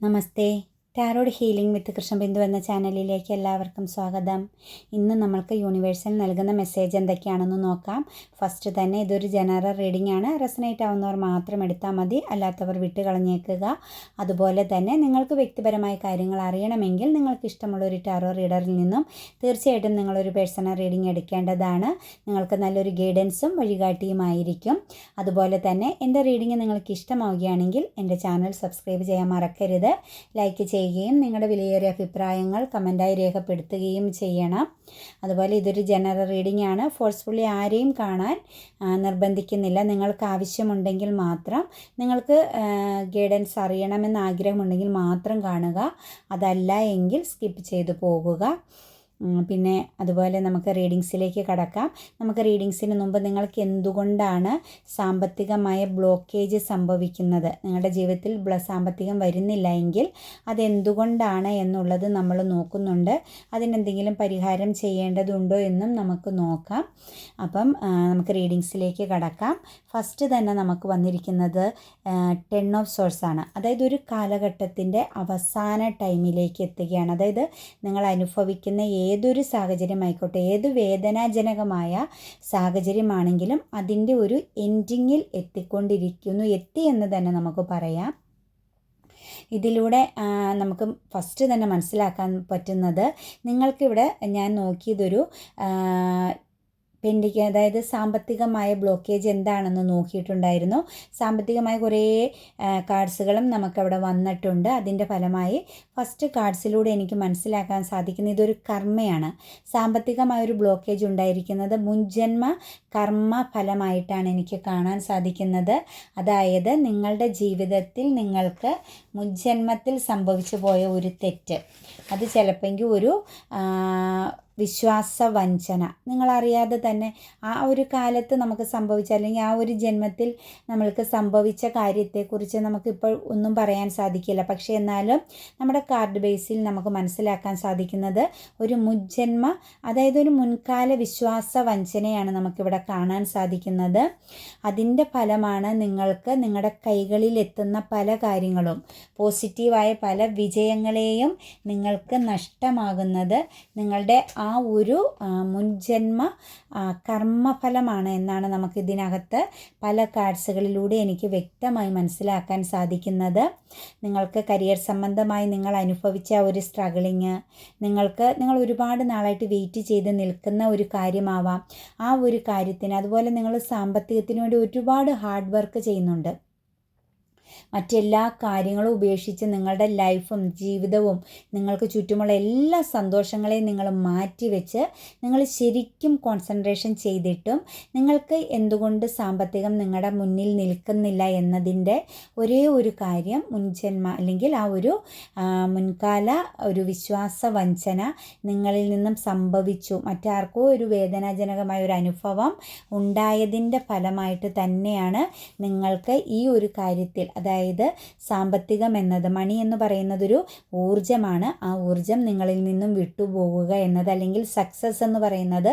నమస్తే tarot healing വിത്ത് കൃഷ്ണബിന്ദു എന്ന ചാനലിലേക്ക് എല്ലാവർക്കും സ്വാഗതം. ഇന്ന് നമ്മൾക്ക് യൂണിവേഴ്സൽ നൽകുന്ന മെസ്സേജ് എന്തൊക്കെയാണെന്ന് നോക്കാം. ഫസ്റ്റ് തന്നെ ഇതൊരു ജനറൽ റീഡിംഗ് ആണ്. റെസനേറ്റ് ആവുന്നവർ മാത്രം എടുത്താൽ മതി. അല്ലാത്തവർ വിട്ട് കളഞ്ഞേക്കുക. അതുപോലെ തന്നെ നിങ്ങൾക്ക് വ്യക്തിപരമായ കാര്യങ്ങൾ അറിയണമെങ്കിൽ നിങ്ങൾക്ക് ഇഷ്ടമുള്ള ഒരു ടാറോ റീഡറിൽ നിന്നും തീർച്ചയായിട്ടും നിങ്ങളൊരു പേഴ്സണൽ റീഡിംഗ് എടുക്കേണ്ടതാണ്. നിങ്ങൾക്ക് നല്ലൊരു ഗൈഡൻസും വഴികാട്ടിയുമായിരിക്കും. അതുപോലെ തന്നെ എന്റെ റീഡിംഗ് നിങ്ങൾക്ക് ഇഷ്ടമാവുകയാണെങ്കിൽ എന്റെ ചാനൽ സബ്സ്ക്രൈബ് ചെയ്യാൻ മറക്കരുത്. ലൈക്ക് ചെയ്യുകയും നിങ്ങളുടെ വിലയേറിയ അഭിപ്രായങ്ങൾ കമന്റായി രേഖപ്പെടുത്തുകയും ചെയ്യണം. അതുപോലെ ഇതൊരു ജനറൽ റീഡിംഗ് ആണ്. ഫോഴ്സ്ഫുള്ളി ആരെയും കാണാൻ നിർബന്ധിക്കുന്നില്ല. നിങ്ങൾക്ക് ആവശ്യമുണ്ടെങ്കിൽ മാത്രം നിങ്ങൾക്ക് ഗൈഡൻസ് അറിയണമെന്ന് ആഗ്രഹമുണ്ടെങ്കിൽ മാത്രം കാണുക. അതല്ല എങ്കിൽ സ്കിപ്പ് ചെയ്തു പോകുക. പിന്നെ അതുപോലെ നമുക്ക് റീഡിങ്സിലേക്ക് കടക്കാം. നമുക്ക് റീഡിങ്സിന് മുമ്പ് നിങ്ങൾക്ക് എന്തുകൊണ്ടാണ് സാമ്പത്തികമായ ബ്ലോക്കേജ് സംഭവിക്കുന്നത്? നിങ്ങളുടെ ജീവിതത്തിൽ സാമ്പത്തികം വരുന്നില്ല എങ്കിൽ അതെന്തുകൊണ്ടാണ് എന്നുള്ളത് നമ്മൾ നോക്കുന്നുണ്ട്. അതിനെന്തെങ്കിലും പരിഹാരം ചെയ്യേണ്ടതുണ്ടോ എന്നും നമുക്ക് നോക്കാം. അപ്പം നമുക്ക് റീഡിങ്സിലേക്ക് കടക്കാം. ഫസ്റ്റ് തന്നെ നമുക്ക് വന്നിരിക്കുന്നത് ടെൻ ഓഫ് സോഴ്സ് ആണ്. അതായത് ഒരു കാലഘട്ടത്തിന്റെ അവസാന ടൈമിലേക്ക് എത്തുകയാണ്. അതായത് നിങ്ങൾ അനുഭവിക്കുന്ന ഏതൊരു സാഹചര്യമായിക്കോട്ടെ ഏത് വേദനാജനകമായ സാഹചര്യമാണെങ്കിലും അതിന്റെ ഒരു എൻഡിങ്ങിൽ എത്തിക്കൊണ്ടിരിക്കുന്നു. എത്തി എന്ന് തന്നെ നമുക്ക് പറയാം. ഇതിലൂടെ നമുക്ക് ഫസ്റ്റ് തന്നെ മനസ്സിലാക്കാൻ പറ്റുന്നത് നിങ്ങൾക്കിവിടെ ഞാൻ നോക്കിയതൊരു പെൻഡിങ് അതായത് സാമ്പത്തികമായ ബ്ലോക്കേജ് എന്താണെന്ന് നോക്കിയിട്ടുണ്ടായിരുന്നു. സാമ്പത്തികമായ കുറേ കാർഡ്സുകളും നമുക്കവിടെ വന്നിട്ടുണ്ട്. അതിന്റെ ഫലമായി ഫസ്റ്റ് കാർഡ്സിലൂടെ എനിക്ക് മനസ്സിലാക്കാൻ സാധിക്കുന്ന ഇതൊരു കർമ്മയാണ്. സാമ്പത്തികമായ ഒരു ബ്ലോക്കേജ് ഉണ്ടായിരിക്കുന്നത് മുൻജന്മ കർമ്മ ഫലമായിട്ടാണ് എനിക്ക് കാണാൻ സാധിക്കുന്നത്. അതായത് നിങ്ങളുടെ ജീവിതത്തിൽ നിങ്ങൾക്ക് മുൻജന്മത്തിൽ സംഭവിച്ചു പോയ ഒരു തെറ്റ്. അത് ചിലപ്പോൾ ഒരു വിശ്വാസവഞ്ചന. നിങ്ങളറിയാതെ തന്നെ ആ ഒരു കാലത്ത് നമുക്ക് സംഭവിച്ച അല്ലെങ്കിൽ ആ ഒരു ജന്മത്തിൽ നമ്മൾക്ക് സംഭവിച്ച കാര്യത്തെക്കുറിച്ച് നമുക്കിപ്പോൾ ഒന്നും പറയാൻ സാധിക്കില്ല. പക്ഷേ എന്നാലും നമ്മുടെ കാർഡ് ബേസിൽ നമുക്ക് മനസ്സിലാക്കാൻ സാധിക്കുന്നത് ഒരു മുജ്ജന്മ അതായത് ഒരു മുൻകാല വിശ്വാസ വഞ്ചനയാണ് നമുക്കിവിടെ കാണാൻ സാധിക്കുന്നത്. അതിന്റെ ഫലമാണ് നിങ്ങൾക്ക് നിങ്ങളുടെ കൈകളിൽ എത്തുന്ന പല കാര്യങ്ങളും. പോസിറ്റീവായ പല വിജയങ്ങളെയും നിങ്ങൾക്ക് നഷ്ടമാകുന്നത് നിങ്ങളുടെ ആ ഒരു മുൻജന്മ കർമ്മഫലമാണ് എന്നാണ് നമുക്ക് ഇതിനകത്ത് പല കാർഡ്സുകളിലൂടെ എനിക്ക് വ്യക്തമായി മനസ്സിലാക്കാൻ സാധിക്കുന്നത്. നിങ്ങൾക്ക് കരിയർ സംബന്ധമായി നിങ്ങൾ അനുഭവിച്ച ഒരു സ്ട്രഗിളിങ് നിങ്ങൾക്ക് നിങ്ങൾ ഒരുപാട് നാളായിട്ട് വെയിറ്റ് ചെയ്ത് നിൽക്കുന്ന ഒരു കാര്യമാവാം. ആ ഒരു കാര്യത്തിന് അതുപോലെ നിങ്ങൾ സാമ്പത്തികത്തിന് വേണ്ടി ഒരുപാട് ഹാർഡ് വർക്ക് ചെയ്യുന്നുണ്ട്. മറ്റെല്ലാ കാര്യങ്ങളും ഉപേക്ഷിച്ച് നിങ്ങളുടെ ലൈഫും ജീവിതവും നിങ്ങൾക്ക് ചുറ്റുമുള്ള എല്ലാ സന്തോഷങ്ങളെയും നിങ്ങൾ മാറ്റിവെച്ച് നിങ്ങൾ ശരിക്കും കോൺസെൻട്രേഷൻ ചെയ്തിട്ടും നിങ്ങൾക്ക് എന്തുകൊണ്ട് സാമ്പത്തികം നിങ്ങളുടെ മുന്നിൽ നിൽക്കുന്നില്ല എന്നതിന്റെ ഒരേ ഒരു കാര്യം മുൻജന്മ അല്ലെങ്കിൽ ആ ഒരു മുൻകാല ഒരു വിശ്വാസ വഞ്ചന നിങ്ങളിൽ നിന്നും സംഭവിച്ചു. മറ്റാർക്കോ ഒരു വേദനാജനകമായ ഒരു അനുഭവം ഉണ്ടായതിന്റെ ഫലമായിട്ട് തന്നെയാണ് നിങ്ങൾക്ക് ഈ ഒരു കാര്യത്തിൽ അതായത് സാമ്പത്തികം എന്നത് മണി എന്ന് പറയുന്നതൊരു ഊർജമാണ്. ആ ഊർജം നിങ്ങളിൽ നിന്നും വിട്ടുപോകുക എന്നത് അല്ലെങ്കിൽ സക്സസ് എന്ന് പറയുന്നത്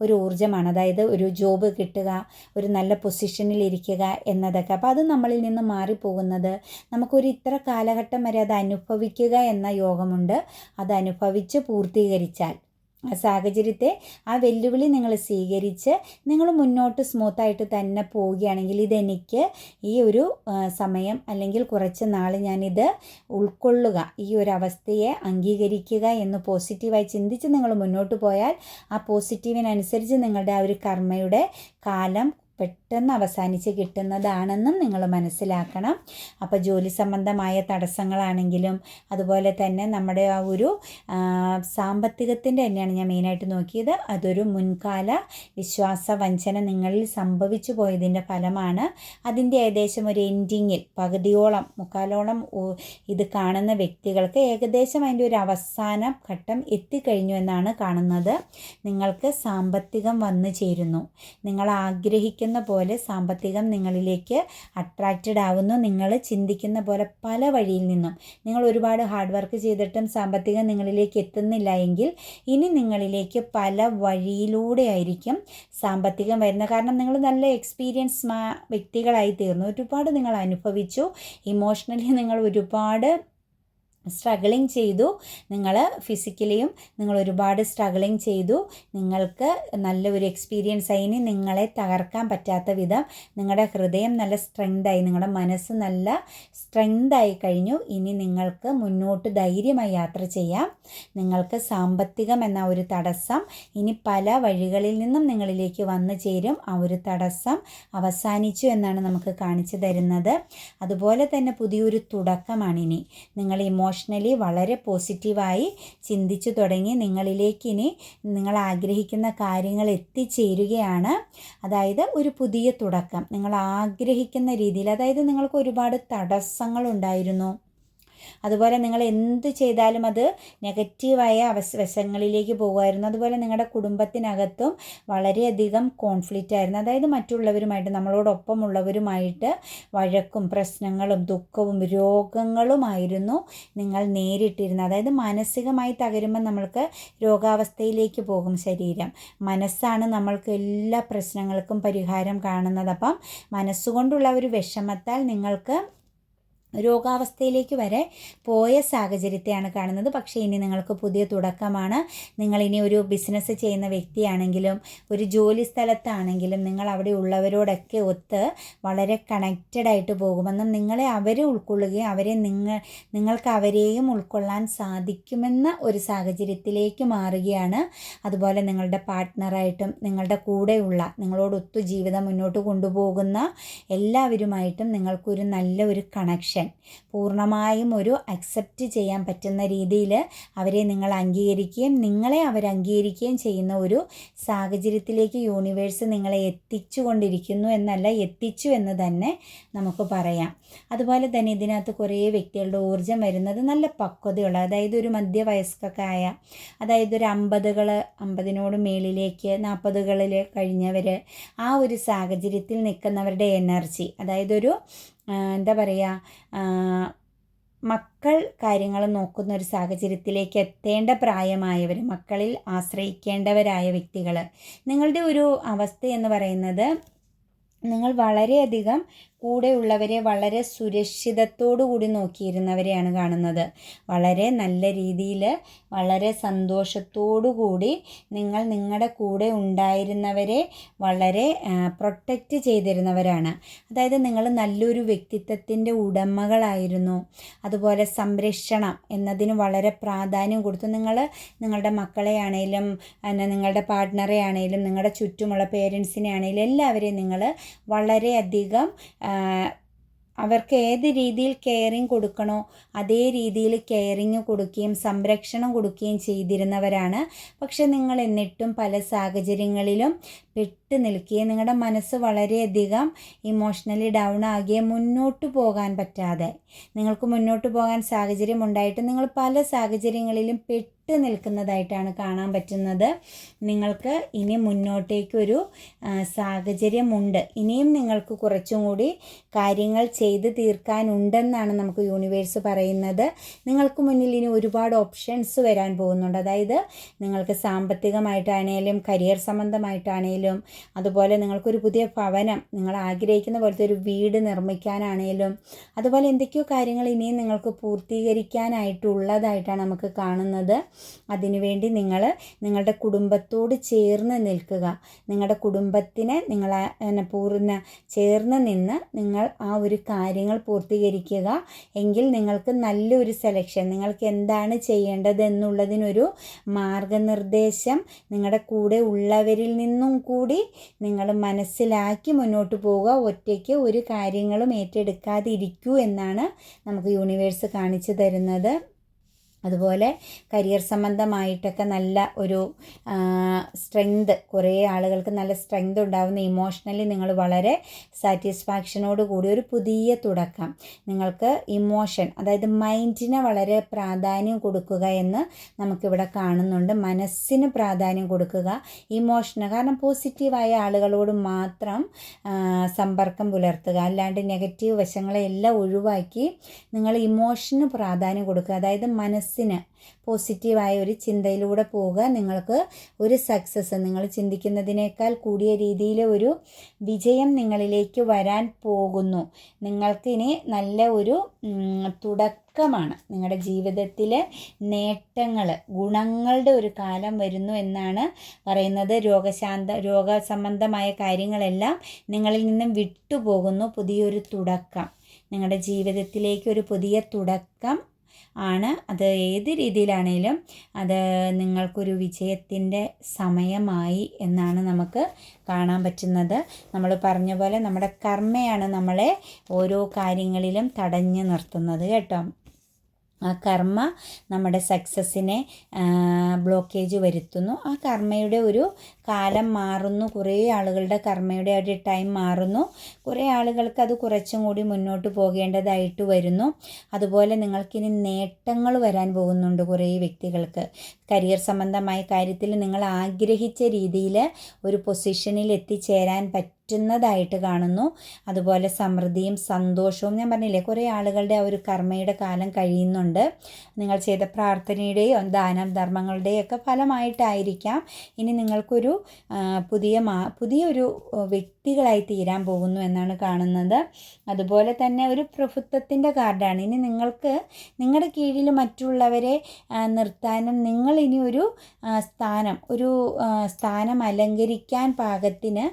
ഒരു ഊർജമാണ്. അതായത് ഒരു ജോബ് കിട്ടുക ഒരു നല്ല പൊസിഷനിൽ ഇരിക്കുക എന്നതൊക്കെ. അപ്പോൾ അത് നമ്മളിൽ നിന്ന് മാറിപ്പോകുന്നത്. നമുക്കൊരു ഇത്ര കാലഘട്ടം വരെ അത് അനുഭവിക്കുക എന്ന യോഗമുണ്ട്. അത് അനുഭവിച്ച് പൂർത്തീകരിച്ചാൽ ആ സാഹചര്യത്തെ ആ വെല്ലുവിളി നിങ്ങൾ സ്വീകരിച്ച് നിങ്ങൾ മുന്നോട്ട് സ്മൂത്തായിട്ട് തന്നെ പോവുകയാണെങ്കിൽ ഇതെനിക്ക് ഈ ഒരു സമയം അല്ലെങ്കിൽ കുറച്ച് നാൾ ഞാനിത് ഉൾക്കൊള്ളുക. ഈ ഒരു അവസ്ഥയെ അംഗീകരിക്കുക എന്ന് പോസിറ്റീവായി ചിന്തിച്ച് നിങ്ങൾ മുന്നോട്ട് പോയാൽ ആ പോസിറ്റീവിനനുസരിച്ച് നിങ്ങളുടെ ആ ഒരു കർമ്മയുടെ കാലം പെട്ടെന്ന് അവസാനിച്ച് കിട്ടുന്നതാണെന്നും നിങ്ങൾ മനസ്സിലാക്കണം. അപ്പോൾ ജോലി സംബന്ധമായ തടസ്സങ്ങളാണെങ്കിലും അതുപോലെ തന്നെ നമ്മുടെ ആ ഒരു സാമ്പത്തികത്തിന്റെ തന്നെയാണ് ഞാൻ മെയിനായിട്ട് നോക്കിയത്. അതൊരു മുൻകാല വിശ്വാസ വഞ്ചന നിങ്ങളിൽ സംഭവിച്ചു പോയതിന്റെ ഫലമാണ്. അതിന്റെ ഏകദേശം ഒരു എൻഡിങ്ങിൽ പകുതിയോളം മുക്കാലോളം ഇത് കാണുന്ന വ്യക്തികൾക്ക് ഏകദേശം അതിന്റെ ഒരു അവസാന ഘട്ടം എത്തിക്കഴിഞ്ഞു എന്നാണ് കാണുന്നത്. നിങ്ങൾക്ക് സാമ്പത്തികം വന്നു ചേരുന്നു. നിങ്ങൾ ആഗ്രഹിക്കുന്ന പോലെ സാമ്പത്തികം നിങ്ങളിലേക്ക് അട്രാക്റ്റഡ് ആവുന്നു. നിങ്ങൾ ചിന്തിക്കുന്ന പോലെ പല വഴിയിൽ നിന്നും. നിങ്ങൾ ഒരുപാട് ഹാർഡ് വർക്ക് ചെയ്തിട്ടും സാമ്പത്തികം നിങ്ങളിലേക്ക് എത്തുന്നില്ല എങ്കിൽ ഇനി നിങ്ങളിലേക്ക് പല വഴിയിലൂടെ ആയിരിക്കും സാമ്പത്തികം വരുന്നത്. കാരണം നിങ്ങൾ നല്ല എക്സ്പീരിയൻസ് വ്യക്തികളായി തീർന്നു. ഒരുപാട് നിങ്ങൾ അനുഭവിച്ചു. ഇമോഷണലി നിങ്ങൾ ഒരുപാട് സ്ട്രഗിളിങ് ചെയ്തു. നിങ്ങൾ ഫിസിക്കലിയും നിങ്ങൾ ഒരുപാട് സ്ട്രഗിളിങ് ചെയ്തു. നിങ്ങൾക്ക് നല്ലൊരു എക്സ്പീരിയൻസ് ആയി. ഇനി നിങ്ങളെ തകർക്കാൻ പറ്റാത്ത വിധം നിങ്ങളുടെ ഹൃദയം നല്ല സ്ട്രെങ്തായി നിങ്ങളുടെ മനസ്സ് നല്ല സ്ട്രെങ്തായി കഴിഞ്ഞു. ഇനി നിങ്ങൾക്ക് മുന്നോട്ട് ധൈര്യമായി യാത്ര ചെയ്യാം. നിങ്ങൾക്ക് സാമ്പത്തികം എന്ന ഒരു തടസ്സം ഇനി പല വഴികളിൽ നിന്നും നിങ്ങളിലേക്ക് വന്നു ചേരും. ആ ഒരു തടസ്സം അവസാനിച്ചു എന്നാണ് നമുക്ക് കാണിച്ചു തരുന്നത്. അതുപോലെ തന്നെ പുതിയൊരു തുടക്കമാണിനി. നിങ്ങൾ ഇമോഷണലി വളരെ പോസിറ്റീവായി ചിന്തിച്ചു തുടങ്ങി നിങ്ങളിലേക്ക് ഇനി നിങ്ങൾ ആഗ്രഹിക്കുന്ന കാര്യങ്ങൾ എത്തിച്ചേരുകയാണ്. അതായത് ഒരു പുതിയ തുടക്കം. നിങ്ങൾ ആഗ്രഹിക്കുന്ന രീതിയിൽ അതായത് നിങ്ങൾക്ക് ഒരുപാട് തടസ്സങ്ങളുണ്ടായിരുന്നു അതുപോലെ നിങ്ങൾ എന്ത് ചെയ്താലും അത് നെഗറ്റീവായ അവസ വശങ്ങളിലേക്ക് പോകുമായിരുന്നു. അതുപോലെ നിങ്ങളുടെ കുടുംബത്തിനകത്തും വളരെയധികം കോൺഫ്ലിക്റ്റ് ആയിരുന്നു. അതായത് മറ്റുള്ളവരുമായിട്ട് നമ്മളോടൊപ്പമുള്ളവരുമായിട്ട് വഴക്കും പ്രശ്നങ്ങളും ദുഃഖവും രോഗങ്ങളുമായിരുന്നു നിങ്ങൾ നേരിട്ടിരുന്നത്. അതായത് മാനസികമായി തകരുമ്പോൾ നമ്മൾക്ക് രോഗാവസ്ഥയിലേക്ക് പോകും ശരീരം. മനസ്സാണ് നമ്മൾക്ക് എല്ലാ പ്രശ്നങ്ങൾക്കും പരിഹാരം കാണുന്നത്. അപ്പം മനസ്സുകൊണ്ടുള്ള ഒരു വിഷമത്താൽ നിങ്ങൾക്ക് രോഗാവസ്ഥയിലേക്ക് വരെ പോയ സാഹചര്യത്തെയാണ് കാണുന്നത്. പക്ഷേ ഇനി നിങ്ങൾക്ക് പുതിയ തുടക്കമാണ്. നിങ്ങൾ ഇനി ഒരു ബിസിനസ് ചെയ്യുന്ന വ്യക്തിയാണെങ്കിലും ഒരു ജോലി സ്ഥലത്താണെങ്കിലും നിങ്ങൾ അവിടെ ഉള്ളവരോടൊക്കെ ഒത്ത് വളരെ കണക്റ്റഡ് ആയിട്ട് പോകുമെന്നും നിങ്ങളെ അവരെ ഉൾക്കൊള്ളുകയും അവരെ നിങ്ങൾ നിങ്ങൾക്ക് അവരെയും ഉൾക്കൊള്ളാൻ സാധിക്കുമെന്ന ഒരു സാഹചര്യത്തിലേക്ക് മാറുകയാണ്. അതുപോലെ നിങ്ങളുടെ പാർട്ട്ണറായിട്ടും നിങ്ങളുടെ കൂടെയുള്ള നിങ്ങളോടൊത്തു ജീവിതം മുന്നോട്ട് കൊണ്ടുപോകുന്ന എല്ലാവരുമായിട്ടും നിങ്ങൾക്കൊരു നല്ല ഒരു കണക്ഷൻ പൂർണമായും ഒരു അക്സെപ്റ്റ് ചെയ്യാൻ പറ്റുന്ന രീതിയിൽ അവരെ നിങ്ങൾ അംഗീകരിക്കുകയും നിങ്ങളെ അവർ അംഗീകരിക്കുകയും ചെയ്യുന്ന ഒരു സാഹചര്യത്തിലേക്ക് യൂണിവേഴ്സ് നിങ്ങളെ എത്തിച്ചു കൊണ്ടിരിക്കുന്നു എന്നല്ല എത്തിച്ചു എന്ന് തന്നെ നമുക്ക് പറയാം. അതുപോലെ തന്നെ ഇതിനകത്ത് കുറേ വ്യക്തികളുടെ ഊർജം വരുന്നത് നല്ല പക്വതയുള്ള അതായത് ഒരു മധ്യവയസ്കക്കായ അതായത് ഒരു അമ്പതുകൾ അമ്പതിനോട് മേളിലേക്ക് നാൽപ്പതുകളിൽ കഴിഞ്ഞവർ ആ ഒരു സാഹചര്യത്തിൽ നിൽക്കുന്നവരുടെ എനർജി അതായത് ഒരു എന്താ പറയുക മക്കൾ കാര്യങ്ങൾ നോക്കുന്ന ഒരു സാഹചര്യത്തിലേക്ക് എത്തേണ്ട പ്രായമായവർ മക്കളിൽ ആശ്രയിക്കേണ്ടവരായ വ്യക്തികൾ. നിങ്ങളുടെ ഒരു അവസ്ഥ എന്ന് പറയുന്നത് നിങ്ങൾ വളരെയധികം കൂടെയുള്ളവരെ വളരെ സുരക്ഷിതത്തോടു കൂടി നോക്കിയിരുന്നവരെയാണ് കാണുന്നത്. വളരെ നല്ല രീതിയിൽ വളരെ സന്തോഷത്തോടു കൂടി നിങ്ങൾ നിങ്ങളുടെ കൂടെ ഉണ്ടായിരുന്നവരെ വളരെ പ്രൊട്ടക്റ്റ് ചെയ്തിരുന്നവരാണ്. അതായത് നിങ്ങൾ നല്ലൊരു വ്യക്തിത്വത്തിന്റെ ഉടമകളായിരുന്നു. അതുപോലെ സംരക്ഷണം എന്നതിന് വളരെ പ്രാധാന്യം കൊടുത്തു. നിങ്ങൾ നിങ്ങളുടെ മക്കളെ ആണെങ്കിലും പിന്നെ നിങ്ങളുടെ പാർട്ട്ണറെ ആണെങ്കിലും നിങ്ങളുടെ ചുറ്റുമുള്ള പേരൻസിനെ ആണെങ്കിലും എല്ലാവരെയും നിങ്ങൾ വളരെയധികം അവർക്ക് ഏത് രീതിയിൽ കെയറിങ് കൊടുക്കണോ അതേ രീതിയിൽ കെയറിങ് കൊടുക്കുകയും സംരക്ഷണം കൊടുക്കുകയും ചെയ്തിരുന്നവരാണ്. പക്ഷെ നിങ്ങൾ എന്നിട്ടും പല സാഹചര്യങ്ങളിലും പെട്ട് നിൽക്കുകയും നിങ്ങളുടെ മനസ്സ് വളരെയധികം ഇമോഷണലി ഡൗൺ ആകുകയും മുന്നോട്ട് പോകാൻ പറ്റാതെ. നിങ്ങൾക്ക് മുന്നോട്ട് പോകാൻ സാഹചര്യം ഉണ്ടായിട്ട് നിങ്ങൾ പല സാഹചര്യങ്ങളിലും പെട്ട് നിൽക്കുന്നതായിട്ടാണ് കാണാൻ പറ്റുന്നത്. നിങ്ങൾക്ക് ഇനി മുന്നോട്ടേക്കൊരു സാഹചര്യമുണ്ട്. ഇനിയും നിങ്ങൾക്ക് കുറച്ചും കൂടി കാര്യങ്ങൾ ചെയ്ത് തീർക്കാനുണ്ടെന്നാണ് നമുക്ക് യൂണിവേഴ്സ് പറയുന്നത്. നിങ്ങൾക്ക് മുന്നിൽ ഇനി ഒരുപാട് ഓപ്ഷൻസ് വരാൻ പോകുന്നുണ്ട്. അതായത് നിങ്ങൾക്ക് സാമ്പത്തികമായിട്ടാണേലും കരിയർ സംബന്ധമായിട്ടാണേലും അതുപോലെ നിങ്ങൾക്കൊരു പുതിയ ഭവനം നിങ്ങൾ ആഗ്രഹിക്കുന്ന പോലത്തെ ഒരു വീട് നിർമ്മിക്കാനാണേലും അതുപോലെ എന്തൊക്കെയോ കാര്യങ്ങൾ ഇനിയും നിങ്ങൾക്ക് പൂർത്തീകരിക്കാനായിട്ടുള്ളതായിട്ടാണ് നമുക്ക് കാണുന്നത്. അതിനുവേണ്ടി നിങ്ങൾ നിങ്ങളുടെ കുടുംബത്തോട് ചേർന്ന് നിൽക്കുക. നിങ്ങളുടെ കുടുംബത്തിനെ നിങ്ങൾ പൂർണ ചേർന്ന് നിന്ന് നിങ്ങൾ ആ ഒരു കാര്യങ്ങൾ പൂർത്തീകരിക്കുക. എങ്കിൽ നിങ്ങൾക്ക് നല്ലൊരു സെലക്ഷൻ നിങ്ങൾക്ക് എന്താണ് ചെയ്യേണ്ടത് എന്നുള്ളതിനൊരു മാർഗനിർദ്ദേശം നിങ്ങളുടെ കൂടെ ഉള്ളവരിൽ നിന്നും കൂടി നിങ്ങൾ മനസ്സിലാക്കി മുന്നോട്ട് പോവുക. ഒറ്റയ്ക്ക് ഒരു കാര്യങ്ങളും ഏറ്റെടുക്കാതിരിക്കൂ എന്നാണ് നമുക്ക് യൂണിവേഴ്സ് കാണിച്ചു തരുന്നത്. അതുപോലെ കരിയർ സംബന്ധമായിട്ടൊക്കെ നല്ല ഒരു സ്ട്രെങ്ത് കുറേ ആളുകൾക്ക് നല്ല സ്ട്രെങ്ത് ഉണ്ടാകുന്ന ഇമോഷണലി നിങ്ങൾ വളരെ സാറ്റിസ്ഫാക്ഷനോട് കൂടി ഒരു പുതിയ തുടക്കം. നിങ്ങൾക്ക് ഇമോഷൻ അതായത് മൈൻഡിനെ വളരെ പ്രാധാന്യം കൊടുക്കുക എന്ന് നമുക്കിവിടെ കാണുന്നുണ്ട്. മനസ്സിന് പ്രാധാന്യം കൊടുക്കുക ഇമോഷന് കാരണം പോസിറ്റീവായ ആളുകളോട് മാത്രം സമ്പർക്കം പുലർത്തുക. അല്ലാണ്ട് നെഗറ്റീവ് വശങ്ങളെല്ലാം ഒഴിവാക്കി നിങ്ങൾ ഇമോഷന് പ്രാധാന്യം കൊടുക്കുക. അതായത് മനസ്സ് മനസ്സിന് പോസിറ്റീവായ ഒരു ചിന്തയിലൂടെ പോവുക. നിങ്ങൾക്ക് ഒരു സക്സസ് നിങ്ങൾ ചിന്തിക്കുന്നതിനേക്കാൾ കൂടിയ രീതിയിൽ ഒരു വിജയം നിങ്ങളിലേക്ക് വരാൻ പോകുന്നു. നിങ്ങൾക്കിനി നല്ല ഒരു തുടക്കമാണ്. നിങ്ങളുടെ ജീവിതത്തിലെ നേട്ടങ്ങൾ ഗുണങ്ങളുടെ ഒരു കാലം വരുന്നു എന്നാണ് പറയുന്നത്. രോഗശാന്ത രോഗസംബന്ധമായ കാര്യങ്ങളെല്ലാം നിങ്ങളിൽ നിന്നും വിട്ടുപോകുന്നു. പുതിയൊരു തുടക്കം. നിങ്ങളുടെ ജീവിതത്തിലേക്ക് ഒരു പുതിയ തുടക്കം ആണ്. അത് ഏത് രീതിയിലാണേലും അത് നിങ്ങൾക്കൊരു വിജയത്തിന്റെ സമയമായി എന്നാണ് നമുക്ക് കാണാൻ പറ്റുന്നത്. നമ്മൾ പറഞ്ഞ പോലെ നമ്മുടെ കർമ്മയാണ് നമ്മളെ ഓരോ കാര്യങ്ങളിലും തടഞ്ഞു നിർത്തുന്നത് കേട്ടോ. ആ കർമ്മ നമ്മുടെ സക്സസ്സിനെ ബ്ലോക്കേജ് വരുത്തുന്നു. ആ കർമ്മയുടെ ഒരു കാലം മാറുന്നു. കുറേ ആളുകളുടെ കർമ്മയുടെ ഒരു ടൈം മാറുന്നു. കുറേ ആളുകൾക്ക് അത് കുറച്ചും കൂടി മുന്നോട്ട് പോകേണ്ടതായിട്ട് വരുന്നു. അതുപോലെ നിങ്ങൾക്കിനി നേട്ടങ്ങൾ വരാൻ പോകുന്നുണ്ട് കുറേ വ്യക്തികൾക്ക്. കരിയർ സംബന്ധമായ കാര്യത്തിൽ നിങ്ങൾ ആഗ്രഹിച്ച രീതിയിൽ ഒരു പൊസിഷനിൽ എത്തിച്ചേരാൻ പറ്റും പറ്റുന്നതായിട്ട് കാണുന്നു. അതുപോലെ സമൃദ്ധിയും സന്തോഷവും ഞാൻ പറഞ്ഞില്ലേ കുറേ ആളുകളുടെ ആ ഒരു കർമ്മയുടെ കാലം കഴിയുന്നുണ്ട്. നിങ്ങൾ ചെയ്ത പ്രാർത്ഥനയുടെയോ ദാനം ധർമ്മങ്ങളുടെയോ ഒക്കെ ഫലമായിട്ടായിരിക്കാം. ഇനി നിങ്ങൾക്കൊരു പുതിയ മാ പുതിയൊരു വ്യക്തികളായി തീരാൻ പോകുന്നു എന്നാണ് കാണുന്നത്. അതുപോലെ തന്നെ ഒരു പ്രഭുത്വത്തിന്റെ കാർഡാണ്. ഇനി നിങ്ങൾക്ക് നിങ്ങളുടെ കീഴിൽ മറ്റുള്ളവരെ നിർത്താനും നിങ്ങൾ ഇനി ഒരു സ്ഥാനം ഒരു സ്ഥാനം അലങ്കരിക്കാൻ പാകത്തിന്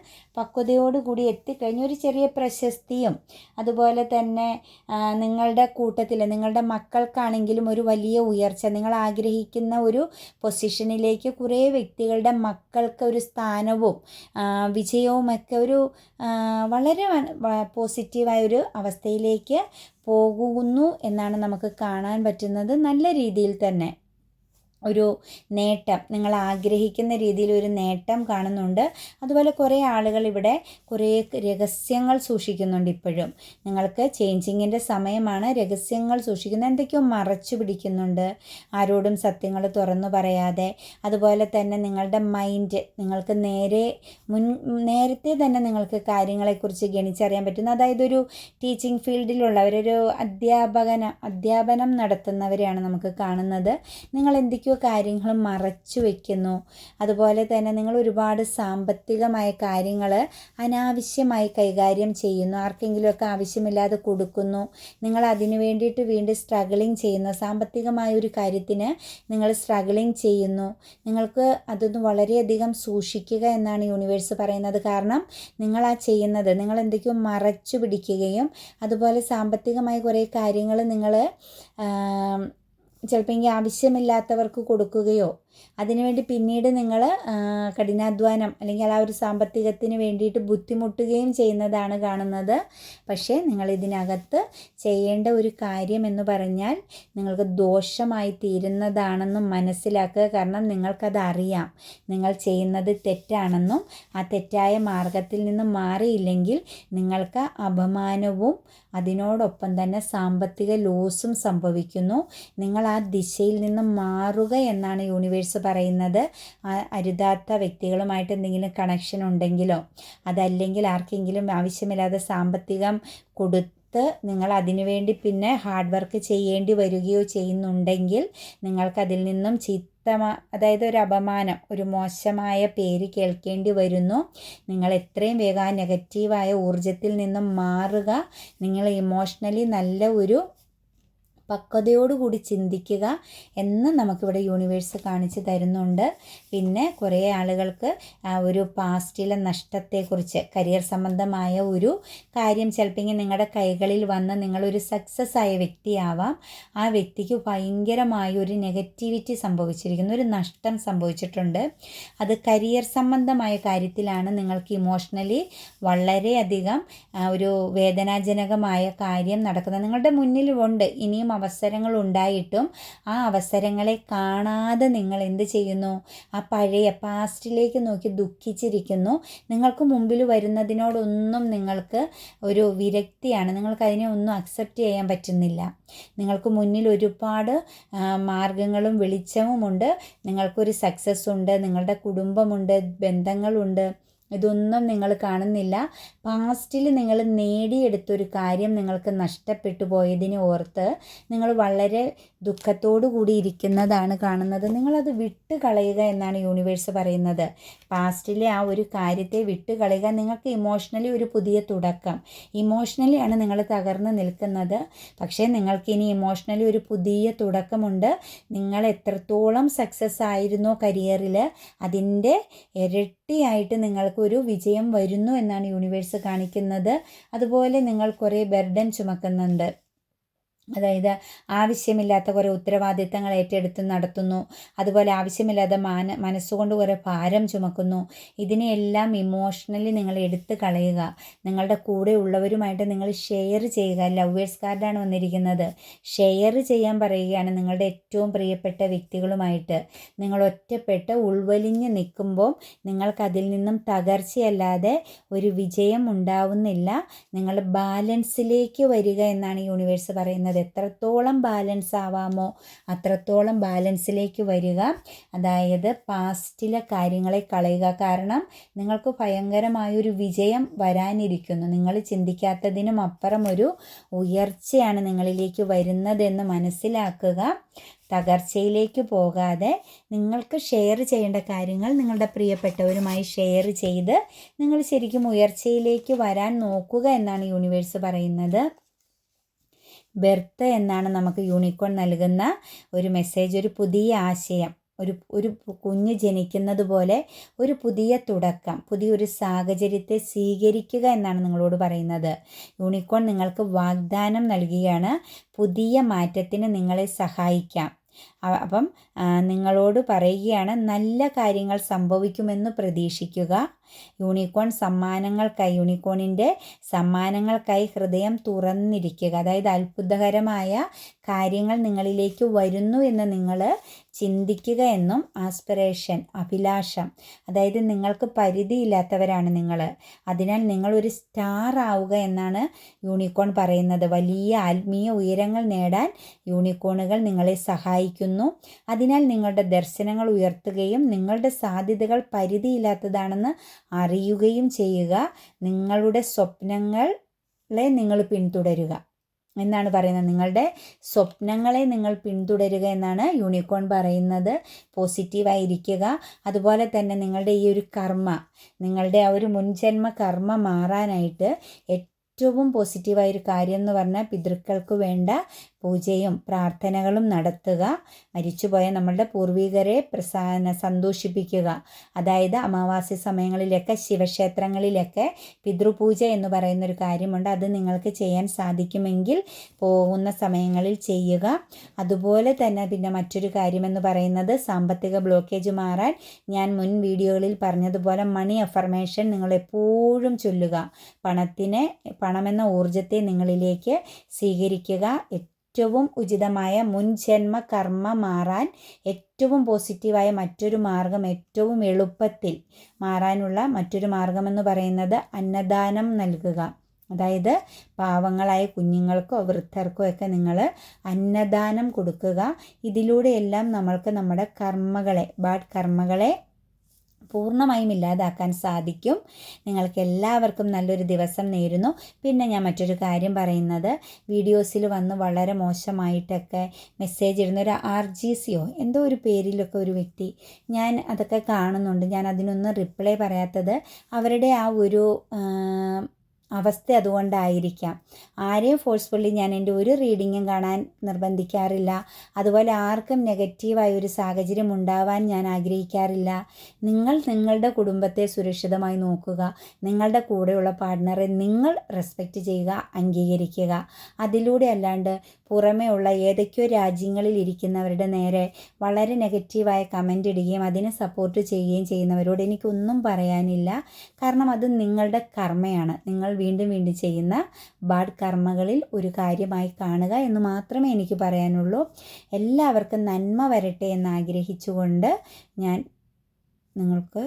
പക്വതയോടുകൂടി എത്തിക്കഴിഞ്ഞ ഒരു ചെറിയ പ്രശസ്തിയും. അതുപോലെ തന്നെ നിങ്ങളുടെ കൂട്ടത്തിൽ നിങ്ങളുടെ മക്കൾക്കാണെങ്കിലും ഒരു വലിയ ഉയർച്ച. നിങ്ങൾ ആഗ്രഹിക്കുന്ന ഒരു പൊസിഷനിലേക്ക് കുറേ വ്യക്തികളുടെ മക്കൾക്ക് ഒരു സ്ഥാനവും വിജയവുമൊക്കെ ഒരു വളരെ പോസിറ്റീവായ ഒരു അവസ്ഥയിലേക്ക് പോകുന്നു എന്നാണ് നമുക്ക് കാണാൻ പറ്റുന്നത് നല്ല രീതിയിൽ തന്നെ. ഒരു നേട്ടം നിങ്ങൾ ആഗ്രഹിക്കുന്ന രീതിയിൽ ഒരു നേട്ടം കാണുന്നുണ്ട്. അതുപോലെ കുറേ ആളുകൾ ഇവിടെ കുറേ രഹസ്യങ്ങൾ സൂക്ഷിക്കുന്നുണ്ട് ഇപ്പോഴും. നിങ്ങൾക്ക് ചേഞ്ചിങ്ങിന്റെ സമയമാണ് രഹസ്യങ്ങൾ സൂക്ഷിക്കുന്നത്. എന്തൊക്കെയോ മറച്ചു പിടിക്കുന്നുണ്ട്. ആരോടും സത്യങ്ങൾ തുറന്നു പറയാതെ. അതുപോലെ തന്നെ നിങ്ങളുടെ മൈൻഡ് നിങ്ങൾക്ക് നേരെ മുൻ നേരത്തെ തന്നെ നിങ്ങൾക്ക് കാര്യങ്ങളെക്കുറിച്ച് ഗണിച്ചറിയാൻ പറ്റുന്നു അതായത് ഒരു ടീച്ചിങ് ഫീൽഡിലുള്ളവരൊരു അധ്യാപകന അധ്യാപനം നടത്തുന്നവരെയാണ് നമുക്ക് കാണുന്നത്. നിങ്ങൾ എന്തൊക്കെയോ എന്തൊക്കെയോ കാര്യങ്ങൾ മറച്ചു വയ്ക്കുന്നു അതുപോലെ തന്നെ നിങ്ങൾ ഒരുപാട് സാമ്പത്തികമായ കാര്യങ്ങൾ അനാവശ്യമായി കൈകാര്യം ചെയ്യുന്നു. ആർക്കെങ്കിലുമൊക്കെ ആവശ്യമില്ലാതെ കൊടുക്കുന്നു. നിങ്ങൾ അതിനു വേണ്ടിയിട്ട് വീണ്ടും സ്ട്രഗിളിങ് ചെയ്യുന്നു. സാമ്പത്തികമായ ഒരു കാര്യത്തിന് നിങ്ങൾ സ്ട്രഗിളിങ് ചെയ്യുന്നു. നിങ്ങൾക്ക് അതൊന്ന് വളരെയധികം സൂക്ഷിക്കുക എന്നാണ് യൂണിവേഴ്സ് പറയുന്നത്. കാരണം നിങ്ങൾ ആ ചെയ്യുന്നത് നിങ്ങൾ എന്തൊക്കെയോ മറച്ചു പിടിക്കുകയും അതുപോലെ സാമ്പത്തികമായ കുറേ കാര്യങ്ങൾ നിങ്ങൾ ചിലപ്പോൾ എങ്കിൽ ആവശ്യമില്ലാത്തവർക്ക് കൊടുക്കുകയോ അതിനുവേണ്ടി പിന്നീട് നിങ്ങൾ കഠിനാധ്വാനം അല്ലെങ്കിൽ ആ ഒരു സാമ്പത്തികത്തിന് വേണ്ടിയിട്ട് ബുദ്ധിമുട്ടുകയും ചെയ്യുന്നതാണ് കാണുന്നത്. പക്ഷേ നിങ്ങൾ ഇതിനകത്ത് ചെയ്യേണ്ട ഒരു കാര്യം എന്ന് പറഞ്ഞാൽ നിങ്ങൾക്ക് ദോഷമായി തീരുന്നതാണെന്നും മനസ്സിലാക്കുക. കാരണം നിങ്ങൾക്കത് അറിയാം നിങ്ങൾ ചെയ്യുന്നത് തെറ്റാണെന്നും ആ തെറ്റായ മാർഗത്തിൽ നിന്ന് മാറിയില്ലെങ്കിൽ നിങ്ങൾക്ക് അപമാനവും അതിനോടൊപ്പം തന്നെ സാമ്പത്തിക ലോസും സംഭവിക്കുന്നു. നിങ്ങൾ ആ ദിശയിൽ നിന്ന് മാറുക എന്നാണ് യൂണിവേഴ്സ് പറയുന്നത്. അരുതാത്ത വ്യക്തികളുമായിട്ട് എന്തെങ്കിലും കണക്ഷൻ ഉണ്ടെങ്കിലോ അതല്ലെങ്കിൽ ആർക്കെങ്കിലും ആവശ്യമില്ലാതെ സാമ്പത്തികം കൊടുത്ത് നിങ്ങൾ അതിനുവേണ്ടി പിന്നെ ഹാർഡ് വർക്ക് ചെയ്യേണ്ടി വരികയോ ചെയ്യുന്നുണ്ടെങ്കിൽ നിങ്ങൾക്കതിൽ നിന്നും ചീത്തമാ അതായത് ഒരു അപമാനം ഒരു മോശമായ പേര് കേൾക്കേണ്ടി വരുന്നു. നിങ്ങൾ എത്രയും വേഗം ആ നെഗറ്റീവായ ഊർജത്തിൽ നിന്നും മാറുക. നിങ്ങൾ ഇമോഷണലി നല്ല ഒരു പക്വതയോടുകൂടി ചിന്തിക്കുക എന്ന് നമുക്കിവിടെ യൂണിവേഴ്സ് കാണിച്ചു തരുന്നുണ്ട്. പിന്നെ കുറേ ആളുകൾക്ക് ഒരു പാസ്റ്റിലെ നഷ്ടത്തെക്കുറിച്ച് കരിയർ സംബന്ധമായ ഒരു കാര്യം ചിലപ്പോൾ നിങ്ങളുടെ കൈകളിൽ വന്ന് നിങ്ങളൊരു സക്സസ് ആയ വ്യക്തിയാവാം. ആ വ്യക്തിക്ക് ഭയങ്കരമായ ഒരു നെഗറ്റിവിറ്റി സംഭവിച്ചിരിക്കുന്നു ഒരു നഷ്ടം സംഭവിച്ചിട്ടുണ്ട്. അത് കരിയർ സംബന്ധമായ കാര്യത്തിലാണ് നിങ്ങൾക്ക് ഇമോഷണലി വളരെയധികം ഒരു വേദനാജനകമായ കാര്യം നടക്കുന്നത്. നിങ്ങളുടെ മുന്നിലുണ്ട് ഇനിയും അവസരങ്ങൾ ഉണ്ടായിട്ടും ആ അവസരങ്ങളെ കാണാതെ നിങ്ങൾ എന്ത് ചെയ്യുന്നു? ആ പഴയ പാസ്റ്റിലേക്ക് നോക്കി ദുഃഖിച്ചിരിക്കുന്നു. നിങ്ങൾക്ക് മുമ്പിൽ വരുന്നതിനോടൊന്നും നിങ്ങൾക്ക് ഒരു വിരക്തിയാണ്. നിങ്ങൾക്ക് അതിനെ ഒന്നും അക്സെപ്റ്റ് ചെയ്യാൻ പറ്റുന്നില്ല. നിങ്ങൾക്ക് മുന്നിൽ ഒരുപാട് മാർഗങ്ങളും വെളിച്ചവുമുണ്ട്. നിങ്ങൾക്കൊരു സക്സസ് ഉണ്ട്. നിങ്ങളുടെ കുടുംബമുണ്ട്. ബന്ധങ്ങളുണ്ട്. ഇതൊന്നും നിങ്ങൾ കാണുന്നില്ല. പാസ്റ്റിൽ നിങ്ങൾ നേടിയെടുത്തൊരു കാര്യം നിങ്ങൾക്ക് നഷ്ടപ്പെട്ടു പോയതിനെ ഓർത്ത് നിങ്ങൾ വളരെ ദുഃഖത്തോടു കൂടി ഇരിക്കുന്നതാണ് കാണുന്നത്. നിങ്ങളത് വിട്ട് കളയുക എന്നാണ് യൂണിവേഴ്സ് പറയുന്നത്. പാസ്റ്റിലെ ആ ഒരു കാര്യത്തെ വിട്ട് കളയുക നിങ്ങൾക്ക് ഇമോഷണലി ഒരു പുതിയ തുടക്കം. ഇമോഷണലി ആണ് നിങ്ങൾ തകർന്ന് നിൽക്കുന്നത്. പക്ഷേ നിങ്ങൾക്ക് ഇനി ഇമോഷണലി ഒരു പുതിയ തുടക്കമുണ്ട്. നിങ്ങൾ എത്രത്തോളം സക്സസ് ആയിരുന്നോ കരിയറിൽ അതിന്റെ ഇരട്ടിയായിട്ട് നിങ്ങൾക്കൊരു വിജയം വരുന്നു എന്നാണ് യൂണിവേഴ്സ് കാണിക്കുന്നത്. അതുപോലെ നിങ്ങൾ കുറേ ബെർഡൻ ചുമക്കുന്നുണ്ട്. അതായത് ആവശ്യമില്ലാത്ത കുറേ ഉത്തരവാദിത്തങ്ങൾ ഏറ്റെടുത്ത് നടത്തുന്നു. അതുപോലെ ആവശ്യമില്ലാതെ മാന മനസ്സുകൊണ്ട് കുറേ ഭാരം ചുമക്കുന്നു. ഇതിനെയെല്ലാം ഇമോഷണലി നിങ്ങൾ എടുത്ത് കളയുക. നിങ്ങളുടെ കൂടെ ഉള്ളവരുമായിട്ട് നിങ്ങൾ ഷെയർ ചെയ്യുക. ലവേഴ്സ് കാർഡാണ് വന്നിരിക്കുന്നത്. ഷെയർ ചെയ്യാൻ പറയുകയാണ് നിങ്ങളുടെ ഏറ്റവും പ്രിയപ്പെട്ട വ്യക്തികളുമായിട്ട്. നിങ്ങൾ ഒറ്റപ്പെട്ട് ഉൾവലിഞ്ഞ് നിൽക്കുമ്പോൾ നിങ്ങൾക്കതിൽ നിന്നും തകർച്ചയല്ലാതെ ഒരു വിജയം ഉണ്ടാവുന്നില്ല. നിങ്ങൾ ബാലൻസിലേക്ക് വരിക എന്നാണ് യൂണിവേഴ്സ് പറയുന്നത്. എത്രത്തോളം ബാലൻസ് ആവാമോ അത്രത്തോളം ബാലൻസിലേക്ക് വരിക. അതായത് പാസ്റ്റിലെ കാര്യങ്ങളെ കളയുക. കാരണം നിങ്ങൾക്ക് ഭയങ്കരമായൊരു വിജയം വരാനിരിക്കുന്നു. നിങ്ങൾ ചിന്തിക്കാത്തതിനും അപ്പുറം ഒരു ഉയർച്ചയാണ് നിങ്ങളിലേക്ക് വരുന്നതെന്ന് മനസ്സിലാക്കുക. തകർച്ചയിലേക്ക് പോകാതെ നിങ്ങൾക്ക് ഷെയർ ചെയ്യേണ്ട കാര്യങ്ങൾ നിങ്ങളുടെ പ്രിയപ്പെട്ടവരുമായി ഷെയർ ചെയ്ത് നിങ്ങൾ ശരിക്കും ഉയർച്ചയിലേക്ക് വരാൻ നോക്കുക എന്നാണ് യൂണിവേഴ്സ് പറയുന്നത്. ബെർത്ത് എന്നാണ് നമുക്ക് യൂണിക്കോൺ നൽകുന്ന ഒരു മെസ്സേജ് ഒരു പുതിയ ആശയം ഒരു ഒരു കുഞ്ഞ് ജനിക്കുന്നത് പോലെ ഒരു പുതിയ തുടക്കം പുതിയൊരു സാഹചര്യത്തെ സ്വീകരിക്കുക എന്നാണ് നിങ്ങളോട് പറയുന്നത്. യൂണിക്കോൺ നിങ്ങൾക്ക് വാഗ്ദാനം നൽകുകയാണ്. പുതിയ മാറ്റത്തിന് നിങ്ങളെ സഹായിക്കാം. അപ്പം നിങ്ങളോട് പറയുകയാണ് നല്ല കാര്യങ്ങൾ സംഭവിക്കുമെന്ന് പ്രതീക്ഷിക്കുക. യൂണിക്കോൺ സമ്മാനങ്ങൾക്കായി യൂണിക്കോണിന്റെ സമ്മാനങ്ങൾക്കായി ഹൃദയം തുറന്നിരിക്കുക. അതായത് അത്ഭുതകരമായ കാര്യങ്ങൾ നിങ്ങളിലേക്ക് വരുന്നു എന്ന് നിങ്ങൾ ചിന്തിക്കുക എന്നും ആസ്പിറേഷൻ അഭിലാഷം. അതായത് നിങ്ങൾക്ക് പരിധിയില്ലാത്തവരാണ് നിങ്ങൾ. അതിനാൽ നിങ്ങൾ ഒരു സ്റ്റാർ ആവുക എന്നാണ് യൂണിക്കോൺ പറയുന്നത്. വലിയ ആത്മീയ ഉയരങ്ങൾ നേടാൻ യൂണിക്കോണുകൾ നിങ്ങളെ സഹായിക്കുന്നു. അതിനാൽ നിങ്ങളുടെ ദർശനങ്ങൾ ഉയർത്തുകയും നിങ്ങളുടെ സാധ്യതകൾ പരിധിയില്ലാത്തതാണെന്ന് അറിയുകയും ചെയ്യുക. നിങ്ങളുടെ സ്വപ്നങ്ങളെ നിങ്ങൾ പിന്തുടരുക. എന്നാണ് പറയുന്നത്. നിങ്ങളുടെ സ്വപ്നങ്ങളെ നിങ്ങൾ പിന്തുടരുക എന്നാണ് യൂണിക്കോൺ പറയുന്നത്. പോസിറ്റീവായിരിക്കുക. അതുപോലെ തന്നെ നിങ്ങളുടെ ഈ ഒരു കർമ്മ നിങ്ങളുടെ ആ ഒരു മുൻജന്മ കർമ്മ മാറാനായിട്ട് ഏറ്റവും പോസിറ്റീവായൊരു കാര്യം എന്ന് പറഞ്ഞാൽ പിതൃക്കൾക്ക് വേണ്ട പൂജയും പ്രാർത്ഥനകളും നടത്തുക. മരിച്ചുപോയ നമ്മളുടെ പൂർവികരെ പ്രസാന സന്തോഷിപ്പിക്കുക. അതായത് അമാവാസ്യ സമയങ്ങളിലൊക്കെ ശിവക്ഷേത്രങ്ങളിലൊക്കെ പിതൃപൂജ എന്ന് പറയുന്നൊരു കാര്യമുണ്ട്. അത് നിങ്ങൾക്ക് ചെയ്യാൻ സാധിക്കുമെങ്കിൽ പോകുന്ന സമയങ്ങളിൽ ചെയ്യുക. അതുപോലെ തന്നെ പിന്നെ മറ്റൊരു കാര്യമെന്ന് പറയുന്നത് സാമ്പത്തിക ബ്ലോക്കേജ് മാറാൻ ഞാൻ മുൻ വീഡിയോകളിൽ പറഞ്ഞതുപോലെ മണി അഫർമേഷൻ നിങ്ങൾ എപ്പോഴും ചൊല്ലുക. പണത്തിനെ പണമെന്ന ഊർജത്തെ നിങ്ങളിലേക്ക് സ്വീകരിക്കുക. ഏറ്റവും ഉചിതമായ മുൻജന്മ കർമ്മ മാറാൻ ഏറ്റവും പോസിറ്റീവായ മറ്റൊരു മാർഗം ഏറ്റവും എളുപ്പത്തിൽ മാറാനുള്ള മറ്റൊരു മാർഗമെന്ന് പറയുന്നത് അന്നദാനം നൽകുക. അതായത് പാവങ്ങളായ കുഞ്ഞുങ്ങൾക്കോ വൃദ്ധർക്കോ ഒക്കെ നിങ്ങൾ അന്നദാനം കൊടുക്കുക. ഇതിലൂടെയെല്ലാം നമ്മൾക്ക് നമ്മുടെ കർമ്മകളെ ബാഡ് കർമ്മകളെ പൂർണമായും ഇല്ലാതാക്കാൻ സാധിക്കും. നിങ്ങൾക്ക് എല്ലാവർക്കും നല്ലൊരു ദിവസം നേരുന്നു. പിന്നെ ഞാൻ മറ്റൊരു കാര്യം പറയുന്നത് വീഡിയോസിൽ വന്ന് വളരെ മോശമായിട്ടൊക്കെ മെസ്സേജ് ഇടുന്ന ഒരു ആർ ജി സിയോ എന്തോ ഒരു പേരിലൊക്കെ ഒരു വ്യക്തി ഞാൻ അതൊക്കെ കാണുന്നുണ്ട്. ഞാൻ അതിനൊന്നും റിപ്ലൈ പറയാത്തത് അവരുടെ ആ ഒരു അവസ്ഥ അതുകൊണ്ടായിരിക്കാം. ആരെയും ഫോഴ്സ്ഫുള്ളി ഞാൻ എന്റെ ഒരു റീഡിങ്ങും കാണാൻ നിർബന്ധിക്കാറില്ല. അതുപോലെ ആർക്കും നെഗറ്റീവായ ഒരു സാഹചര്യം ഉണ്ടാവാൻ ഞാൻ ആഗ്രഹിക്കാറില്ല. നിങ്ങൾ നിങ്ങളുടെ കുടുംബത്തെ സുരക്ഷിതമായി നോക്കുക. നിങ്ങളുടെ കൂടെയുള്ള പാർട്ട്ണറെ നിങ്ങൾ റെസ്പെക്റ്റ് ചെയ്യുക അംഗീകരിക്കുക. അതിലൂടെ അല്ലാണ്ട് പുറമേ ഉള്ള ഏതൊക്കെയോ രാജ്യങ്ങളിൽ ഇരിക്കുന്നവരുടെ നേരെ വളരെ നെഗറ്റീവായ കമന്റ് ഇടുകയും അതിനെ സപ്പോർട്ട് ചെയ്യുകയും ചെയ്യുന്നവരോട് എനിക്കൊന്നും പറയാനില്ല. കാരണം അത് നിങ്ങളുടെ കർമ്മയാണ്. നിങ്ങൾ വീണ്ടും വീണ്ടും ചെയ്യുന്ന ബാഡ് കർമ്മകളിൽ ഒരു കാര്യമായി കാണുക എന്ന് മാത്രമേ എനിക്ക് പറയാനുള്ളൂ. എല്ലാവർക്കും നന്മ വരട്ടെ എന്ന് ആഗ്രഹിച്ചുകൊണ്ട് ഞാൻ നിങ്ങൾക്ക്